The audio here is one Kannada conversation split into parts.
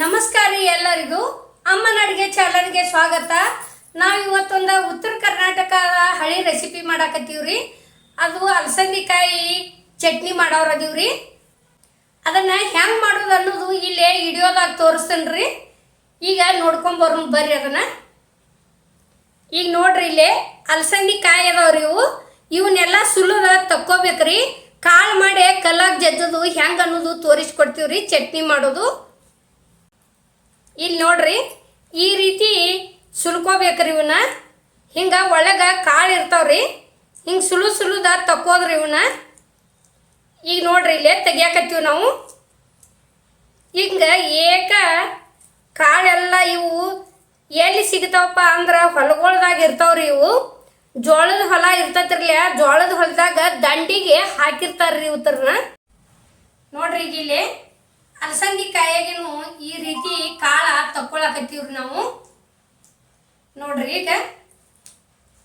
ನಮಸ್ಕಾರ ಎಲ್ಲರಿಗೂ. ಅಮ್ಮನ ಅಡುಗೆ ಚಾನಲ್ಗೆ ಸ್ವಾಗತ. ನಾವು ಇವತ್ತೊಂದು ಉತ್ತರ ಕರ್ನಾಟಕದ ಹಳಿ ರೆಸಿಪಿ ಮಾಡಾಕತ್ತೀವ್ರಿ. ಅದು ಅಲಸಂದಿಕಾಯಿ ಚಟ್ನಿ ಮಾಡೋರದೀವ್ರಿ ಅದನ್ನ ಹೆಂಗೆ ಮಾಡೋದು ಅನ್ನೋದು ಇಲ್ಲೇ ವಿಡಿಯೋದಾಗ ತೋರಿಸ್ತೇನೆ ರೀ ಈಗ ನೋಡ್ಕೊಂಬರ್ ಬರ್ರಿ ಅದನ್ನ. ಈಗ ನೋಡ್ರಿ ಇಲ್ಲೇ ಅಲಸಂದಿ ಕಾಯಿ ಅದಾವ್ರಿ ಇವು. ಇವನ್ನೆಲ್ಲ ಸುಲಭ ತಕ್ಕೋಬೇಕ್ರಿ. ಕಾಳು ಮಾಡಿ ಕಲ್ಲಾಗ ಜಜ್ಜದು ಹೆಂಗೆ ಅನ್ನೋದು ತೋರಿಸ್ಕೊಡ್ತೀವ್ರಿ ಚಟ್ನಿ ಮಾಡೋದು. ಇಲ್ಲಿ ನೋಡ್ರಿ, ಈ ರೀತಿ ಸುಲ್ಕೋಬೇಕ್ರಿ ಇವನ್ನ ಹಿಂಗೆ ಒಳಗೆ ಕಾಳು ಇರ್ತಾವ್ರಿ. ಹಿಂಗೆ ಸುಲು ಸುಲುದ ತಕ್ಕೋದ್ರಿ ಇವನ್ನ ಈಗ ನೋಡ್ರಿ, ಇಲ್ಲೇ ತೆಗಿಯಾಕತ್ತೀವಿ ನಾವು. ಹಿಂಗೆ ಏಕ ಕಾಳೆಲ್ಲ ಇವು ಎಲ್ಲಿ ಸಿಗ್ತಾವಪ್ಪ ಅಂದ್ರೆ ಹೊಲಗೊಳ್ದಾಗ ಇರ್ತಾವ್ರಿ ಇವು. ಜೋಳದ ಹೊಲ ಇರ್ತೈತ್ರಲ್ಲ ಜೋಳದ ಹೊಲದಾಗ ದಂಡಿಗೆ ಹಾಕಿರ್ತಾರ್ರಿ ಇವತ್ರನ್ನ ನೋಡ್ರಿ ಈಗ ಇಲ್ಲಿ. ಅಲಸಂದಿ ಕಾಯಾಗೇನು ಈ ರೀತಿ ಕಾಳ ತಕ್ಕೊಳಕತ್ತೀವ್ರಿ ನಾವು. ನೋಡ್ರಿ ಈಗ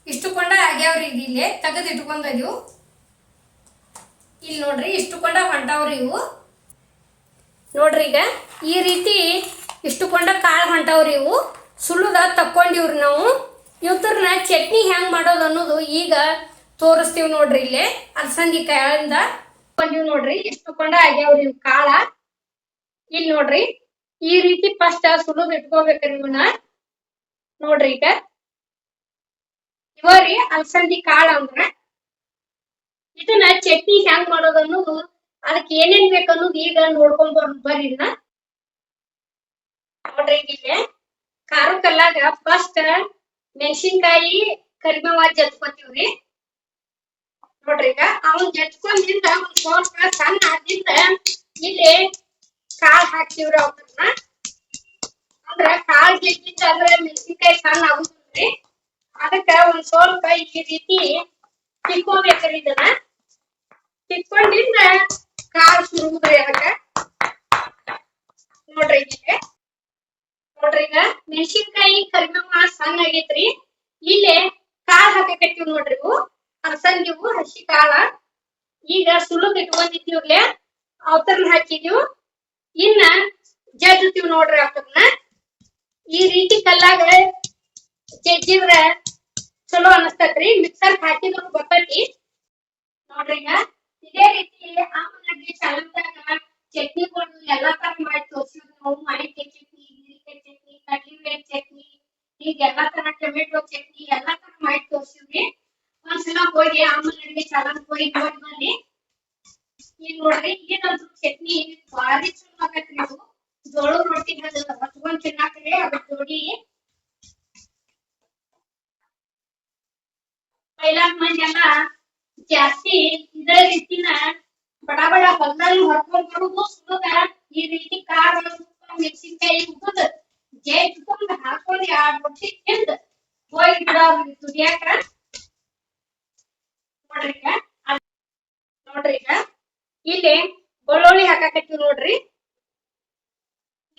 ಇಷ್ಟು ಕೊಂಡ ಆಗ್ಯಾವ್ರಿ ಈಗ ಇಲ್ಲಿ, ತೆಗೆದು ಇಟ್ಕೊಂಡದೀವು ಇಲ್ಲಿ ನೋಡ್ರಿ ಇಷ್ಟು ಕೊಂಡ ಹೊಂಟಾವ್ರಿ ಇವು. ನೋಡ್ರಿ ಈಗ ಈ ರೀತಿ ಇಷ್ಟು ಕೊಂಡ ಕಾಳು ಹೊಂಟಾವ್ರಿ ಇವು. ಸುಳ್ಳುದ ತಕ್ಕೊಂಡಿವ್ರಿ ನಾವು. ಇವತ್ತರ್ನ ಚಟ್ನಿ ಹೆಂಗ್ ಮಾಡೋದು ಅನ್ನೋದು ಈಗ ತೋರಿಸ್ತೀವಿ ನೋಡ್ರಿ ಇಲ್ಲೇ. ಅಲಸಂದಿ ಕಾಯಿಂದ ಬಂದಿವ್ ನೋಡ್ರಿ. ಇಷ್ಟು ಕೊಂಡ ಆಗ್ಯಾವ್ರಿ ಇವು ಕಾಳ. ಇಲ್ಲಿ ನೋಡ್ರಿ, ಈ ರೀತಿ ಫಸ್ಟ್ ಸುಲಭ ಇಟ್ಕೋಬೇಕ್ರಿ ಇವನ್ನ ನೋಡ್ರಿ ಈಗ. ಇವರಿ ಅಲಸಂದಿ ಕಾಳ ಅಂದ್ರ. ಇದನ್ನ ಚಟ್ನಿ ಹೆಂಗ್ ಮಾಡೋದನ್ನು ಅದಕ್ಕೆ ಏನೇನ್ ಬೇಕನ್ನೋದು ಈಗ ನೋಡ್ಕೊಂಡ್ ಬರ್, ಬರ್ರಿ ನೋಡ್ರಿ ಇಲ್ಲಿ. ಖಾರ ಕಲ್ಲಾಗ ಫಸ್ಟ್ ಮೆಣಸಿನ್ಕಾಯಿ ಕರಿಬೇವ ಜತ್ಕೋತೀವ್ರಿ ನೋಡ್ರಿ ಈಗ, ಅವನ್ ಜತ್ಕೊಂಡಿಂದ ಒಂದ್ ಸಣ್ಣ ಆದಿಂದ ಇಲ್ಲಿ ಕಾಳು ಹಾಕ್ತಿವ್ರಿ ಅವನ್ನ ಅಂದ್ರ ಕಾಳ್ ಬಿಟ್ಟಿದ್ದ ಅಂದ್ರ ಮೆಣಸಿನ್ಕಾಯಿ ಸಣ್ಣ ಆಗುದಿಲ್ರಿ ಅದಕ್ಕ ಒಂದ್ ಸ್ವಲ್ಪ ಈ ರೀತಿ ತಿಕ್ಕೋಬೇಕ್ರಿ ಇದನ್ನ. ತಿಕ್ಕೊಂಡಿಂದ ಕಾಲ್ ಸುರುಗುದ್ರಿ ಅದಕ್ಕ. ನೋಡ್ರಿ ಇಲ್ಲಿ ನೋಡ್ರಿ ಈಗ ಮೆಣಸಿನ್ಕಾಯಿ ಕರಿಬೇವ ಸಣ್ಣ ಆಗೈತ್ರಿ. ಇಲ್ಲೇ ಕಾಳ್ ಹಾಕಕತ್ತೀವಿ ನೋಡ್ರಿ ಇವು. ಅಲಸಂದಿವು ಹಸಿ ಕಾಳ. ಈಗ ಸುಳುದ್ ಇಟ್ಕೊಂಡಿದ್ದೀವ್ಲೆ ಅವತರ್ನ ಹಾಕಿದೀವಿ. ಇನ್ನ ಜಜ್ಜುತ್ತೀವಿ ನೋಡ್ರಿ ಅವತರ್ನ ಈ ರೀತಿ ಕಲ್ಲಾಗ ಜಜ್ಜಿದ್ರ ಚಲೋ ಅನಸ್ತತ್ರಿ. ಮಿಕ್ಸರ್ ಹಾಕಿದ್ರು ಬರ್ತೈತಿ ನೋಡ್ರಿ ಈಗ. ಇದೇ ರೀತಿ ಆಮೇಲೆ ಚಾಲಂದಾಗ ಚಟ್ನಿಗಳು ಎಲ್ಲಾ ತರ ಮಾಡಿ ತೋರ್ಸಿದ್ವಿ ನಾವು ಮಾವಿನಕಾಯಿ ಚಟ್ನಿ ಹೀರಿಕಾಯಿ ಚಟ್ನಿ ಕಡ್ಲಿಬೇಳೆ ಚಟ್ನಿ ಈಗ ಎಲ್ಲಾ ತರ ಟೊಮೆಟೊ ಚಟ್ನಿ, ಎಲ್ಲಾ ತರ ಮಾಡಿ ತೋರ್ಸಿದ್ವಿ. ಒಂದ್ಸಲ ಹೋಗಿ ಆಮಲಗಿ ಚಲನ್ ಹೋಗಿ ನೋಡಿ ಬನ್ನಿ. ಈಗ ನೋಡ್ರಿ ಏನಂದ್ರು ಚಟ್ನಿ ಬಾರಿ ಚಲೋ ಆಗತ್ರಿ ಇದು. ಜೋಳದ ರೊಟ್ಟಿ ಹಚ್ಕೊಂಡ್ ತಿನ್ನಾಕ್ರಿ ಅದ್ರ ಜೋಡಿ ಪೈಲಾಕ್ ಮಂದಿ ಎಲ್ಲ ಜಾಸ್ತಿ ಇದೇ ರೀತಿನ ಬಡ ಬಡ ಹೊಲ್ದಲ್ಲಿ ಹೊರ್ಕೊಂಡ್ ಬರುದು ಸುಡುದ ಈ ರೀತಿ ಖಾರ ಮೆಣಸಿನ್ಕಾಯಿ ಮೆಣಸಿನ್ಕಾಯಿ ಉಪ್ಪದ ಜೇಜ್ಕೊಂಡ್ ಹಾಕೊಂಡ್ ಎರಡ್ ರೊಟ್ಟಿ ತಿಂದ್ ಹೋಗಿ ಬಿಡವ್ರಿ ದುಡಿಯಾಕ. ನೋಡ್ರಿ ನೋಡ್ರಿ ಈಗ. ಇಲ್ಲಿ ಬೆಳ್ಳುಳ್ಳಿ ಹಾಕಾಕತ್ತೀವಿ ನೋಡ್ರಿ.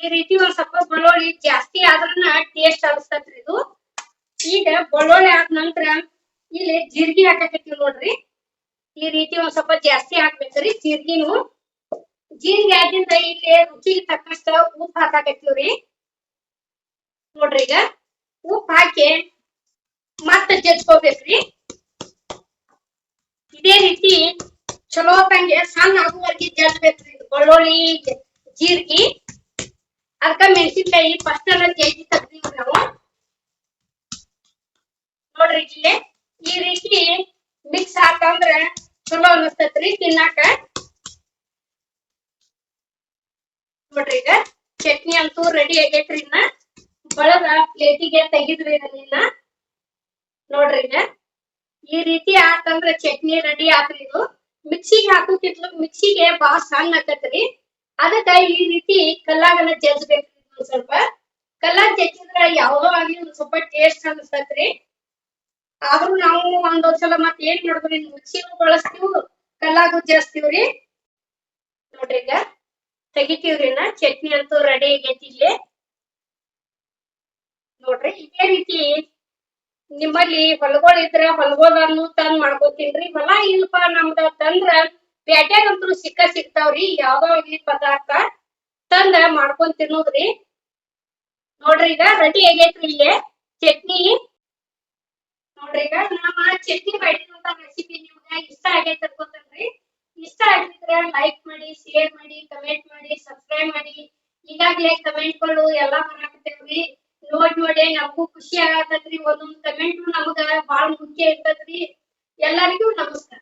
ಈ ರೀತಿ ಒಂದ್ ಸ್ವಲ್ಪ ಬೆಳ್ಳುಳ್ಳಿ ಜಾಸ್ತಿ ಆದ್ರನ ಟೇಸ್ಟ್ ಅನ್ಸ್ತತ್ರಿ ಇದು. ಈಗ ಬೆಳ್ಳುಳ್ಳಿ ಆದ ನಂತರ ಇಲ್ಲಿ ಜೀರ್ಗಿ ಹಾಕಾಕತ್ತೀವಿ ನೋಡ್ರಿ. ಈ ರೀತಿ ಒಂದ್ ಸ್ವಲ್ಪ ಜಾಸ್ತಿ ಹಾಕ್ಬೇಕ್ರಿ ಜೀರ್ಗಿನು. ಜೀರಿಗೆ ಆಗಿಂದ ಇಲ್ಲಿ ರುಚಿಗೆ ತಕ್ಕಷ್ಟ ಉಪ್ಪು ಹಾಕಾಕತ್ತೀವ್ರಿ ನೋಡ್ರಿ ಈಗ ಉಪ್ಪು ಹಾಕಿ ಮತ್ತೆ ಜಜ್ಕೋಬೇಕ್ರಿ ಇದೇ ರೀತಿ ಚಲೋ ತಂಗೆ, ಸಣ್ಣ ಆಗುವವರೆಗೆ ಜಲ್ಬೇಕ್ರಿ ಬೆಳ್ಳುಳ್ಳಿ ಜೀರ್ಗಿ. ಅದಕ್ಕ ಮೆಣಸಿನ್ಕಾಯಿ ಫಸ್ಟ್ ಎಲ್ಲ ಜಜ್ಜಿ ತೆಗ್ದೀವಿ ನಾವು. ನೋಡ್ರಿ ಇಲ್ಲಿ. ಈ ರೀತಿ ಮಿಕ್ಸ್ ಹಾಕಂದ್ರ ಚಲೋ ಅನಸ್ತೈತ್ರಿ ತಿನ್ನಾಕ. ನೋಡ್ರಿ ಈಗ ಚಟ್ನಿ ಅಂತೂ ರೆಡಿ ಆಗೈತ್ರಿ ಇನ್ನ. ಬಳದ ಪ್ಲೇಟಿಗೆ ತೆಗಿದ್ರಿ ನನ್ನ ನೋಡ್ರಿ ಈಗ. ಈ ರೀತಿ ಆತಂದ್ರ ಚಟ್ನಿ ರೆಡಿ ಆತ್ರಿ ಇದು. ಮಿಕ್ಸಿಗೆ ಹಾಕೋತಿದ್ಲು ಮಿಕ್ಸಿಗೆ ಬಾಳ ಸಣ್ಣ ಆಕತ್ರಿ ಅದಕ್ಕ ಈ ರೀತಿ ಕಲ್ಲಾಗನ ಜಜ್ಬೇಕ್ರಿ ಒಂದ್ ಸ್ವಲ್ಪ. ಕಲ್ಲಾಗ ಜಜ್ಜಿದ್ರ ಯಾವ್ದೋ ಆಗ್ಲಿ ಒಂದ್ ಸ್ವಲ್ಪ ಟೇಸ್ಟ್ ಅನ್ಸತ್ರಿ ಆದ್ರೂ ನಾವು ಒಂದೊಂದ್ ಸಲ ಮತ್ ಏನ್ ಮಾಡಿದ್ರಿ ಮಿಕ್ಸಿನೂ ಬಳಸ್ತೀವ್, ಕಲ್ಲಾಗು ಜಾಸ್ತಿವ್ರಿ ನೋಡ್ರಿ ಈಗ. ತೆಗಿತೀವ್ರಿ ನಾ ಚಟ್ನಿ ಅಂತೂ ರೆಡಿ ಆಗೈತಿ ಇಲ್ಲಿ. ನೋಡ್ರಿ, ಇದೇ ರೀತಿ ನಿಮ್ಮಲ್ಲಿ ಹೊಲಗೊಳ್ ಇದ್ರ ಹೊಲಗೋದನ್ನು ತಂದ್ ಮಾಡ್ಕೋತೀನ್ರಿ. ಹೊಲ ಇಲ್ಪ ನಮ್ದ ತಂದ್ರ ಪ್ಯಾಟ್ಯಾಗಂತೂ ಸಿಕ್ಕ ಸಿಗ್ತಾವ್ರಿ. ಯಾವ್ದೋ ಆಗ್ಲಿ ಪದಾರ್ಥ ತಂದ ಮಾಡ್ಕೊಂಡ್ ತಿನ್ನೋದ್ರಿ. ನೋಡ್ರಿ ಈಗ ರೆಡಿ ಆಗೈತ್ರಿ ಇಲ್ಲಿ? ಚಟ್ನಿ. ನೋಡ್ರಿ ಈಗ ನಮ್ಮ ಚಟ್ನಿ ಮಾಡಿರುವಂತ ರೆಸಿಪಿ ನಿಮ್ಗೆ ಇಷ್ಟ ಆಗೈತೆ ಅನ್ಕೋತೇನ್ರಿ. ಇಷ್ಟ ಆಗಿದ್ರೆ ಲೈಕ್ ಮಾಡಿ ಶೇರ್ ಮಾಡಿ ಕಮೆಂಟ್ ಮಾಡಿ ಸಬ್ಸ್ಕ್ರೈಬ್ ಮಾಡಿ. ಈಗಾಗ್ಲೇ ಕಮೆಂಟ್ಗಳು ಎಲ್ಲಾ ಬರಾಕತ್ತೇವ್ರಿ. ನೋಡ್ ನೋಡಿ ನಮಗೂ ಖುಷಿ ಆಗತೈತ್ರಿ ಒಂದೊಂದ್ ಕಮೆಂಟ್ ನಮಗ ಬಾಳ ಮುಖ್ಯ ಇರ್ತೈತ್ರಿ ಎಲ್ಲರಿಗೂ ನಮಸ್ಕಾರ.